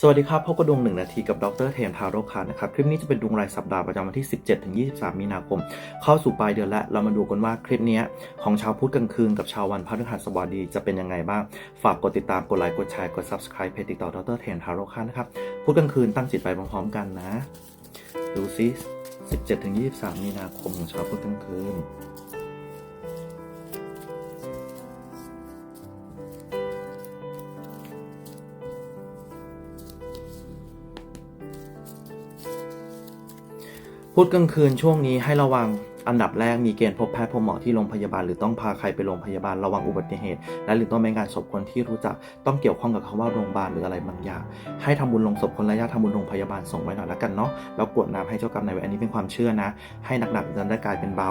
สวัสดีครับพบกับดวงหนึ่งนาทีกับดรเทนทาโรคานะครับ คลิปนี้จะเป็นดวงรายสัปดาห์ประจำวันที่ 17 ถึง 23 มีนาคม เข้าสู่ปลายเดือนแล้ว เรามาดูกันว่าคลิปนี้ของชาวพุธกลางคืนกับชาววันพฤหัสบดีจะเป็นยังไงบ้าง ฝากกดติดตาม กดไลค์ กดแชร์ กด subscribe เพจติดต่อดรเทนทาโรคานะครับ พุธกลางคืนตั้งจิตไปพร้อมๆกันนะ ดูซิ 17 ถึง 23 มีนาคมของชาวพุธกลางคืน พุธกลางคืนช่วงนี้ให้ระวังอันดับแรกมีเกณฑ์พบแพทย์พบหมอที่โรงพยาบาลหรือต้องพาใครไปโรงพยาบาลระวังอุบัติเหตุ และหรือต้องเป็นการศพคนที่รู้จัก ต้องเกี่ยวข้องกับคำว่าโรงพยาบาลหรืออะไรบางอย่างให้ทำบุญลงศพคนระยะทำบุญโรงพยาบาลส่งไว้หน่อยละกันเนาะแล้วกวดน้ำให้เจ้ากรรมนายเวรอันนี้เป็นความเชื่อนะ ให้หนักๆจะได้กลายเป็นเบา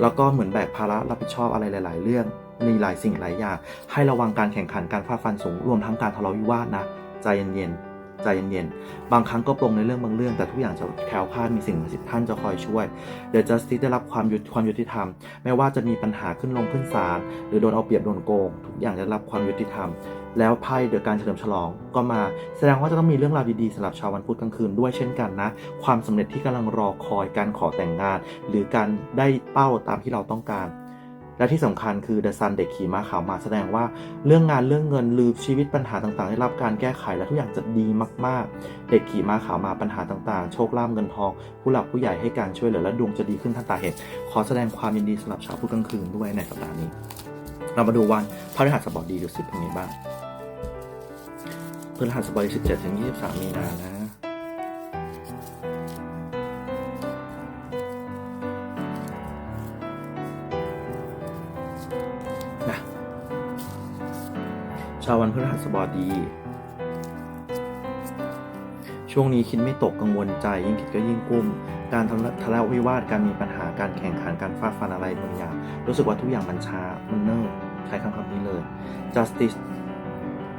แล้วก็เหมือนแบกภาระรับผิดชอบอะไรหลาย ๆ เรื่องมีหลายสิ่งหลายอย่างให้ระวังการแข่งขันการฟาดฟันสูงรวมทั้งการทะเลาะวิวาทนะใจเย็นๆ ใจเย็นๆ บางครั้งก็ปรงในเรื่องบางเรื่อง แต่ทุกอย่างจะแคล้วคลาดมีสิ่งศักดิ์สิทธิ์ท่านจะคอยช่วย เดี๋ยว justice ได้รับความยุติความยุติธรรม ไม่ว่าจะมีปัญหาขึ้นลงขึ้นศาลหรือโดนเอาเปรียบโดนโกง ทุกอย่างจะรับความยุติธรรม แล้วไพ่เดือการเฉลิมฉลองก็มา แสดงว่าจะต้องมีเรื่องราวดีๆสำหรับชาววันพุธกลางคืนด้วยเช่นกันนะ ความสำเร็จที่กำลังรอคอยการขอแต่งงาน หรือการได้เป้าตามที่เราต้องการ และที่สำคัญคือ The Sun เด็กขี่ม้าขาวมาแสดงว่าเรื่องงานเรื่องเงินลือชีวิตปัญหาต่างๆ ได้รับการแก้ไขและทุกอย่างจะดีมากๆ เด็กขี่ม้าขาวมาปัญหาต่างๆ โชคลาภเงินทอง ผู้หลักผู้ใหญ่ให้การช่วยเหลือและดวงจะดีขึ้นทันตาเห็น ขอแสดงความยินดีสำหรับชาวพุธกลางคืนด้วยในสัปดาห์นี้ เรามาดูวันพฤหัสบดีดูสิเป็นไงบ้างพฤหัสบดี17ถึง23 มีนานะ ชาววันพฤหัสบดี ช่วงนี้คิดไม่ตกกังวลใจ ยิ่งคิดก็ยิ่งกุ้ม การทะเลาะทลาะวิวาทการมีปัญหาการแข่งขันการฟาดฟันอะไรบางอย่าง รู้สึกว่าทุกอย่างมันช้ามันเนิ่นใช้คำคำนี้เลย justice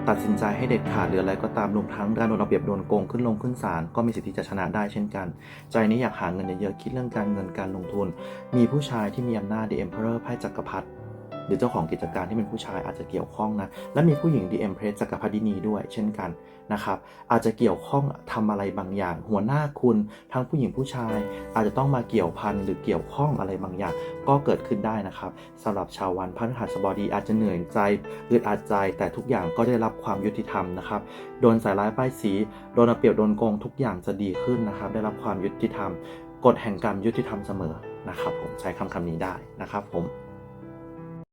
ตัดสินใจให้เด็ดขาดหรืออะไรก็ตามรวมทั้งการโดนเอาเปรียบโดนโกงขึ้นลงขึ้นศาลก็มีสิทธิ์ที่จะชนะได้เช่นกัน ใจนี้อยากหาเงินเยอะๆคิดเรื่องการเงินการลงทุน มีผู้ชายที่มีอำนาจ The Emperor ไพ่จักรพรรดิ หรือเจ้าของกิจการที่เป็นผู้ชายอาจจะเกี่ยวข้องนะ และมีผู้หญิง The Empress จักรพรรดินีด้วยเช่นกันนะครับ อาจจะเกี่ยวข้องทำอะไรบางอย่าง หัวหน้าคุณทั้งผู้หญิงผู้ชาย อาจจะต้องมาเกี่ยวพันหรือเกี่ยวข้องอะไรบางอย่าง ก็เกิดขึ้นได้นะครับสำหรับชาววันพฤหัสบดีอาจจะเหนื่อยใจอึดอัดใจ แต่ทุกอย่างก็ได้รับความยุติธรรมนะครับโดนใส่ร้ายป้ายสีโดนเอาเปรียบโดนโกงทุกอย่างจะดีขึ้นนะครับ ได้รับความยุติธรรมกฎแห่งกรรมยุติธรรมเสมอนะครับผมใช้คำคำนี้ได้นะครับผม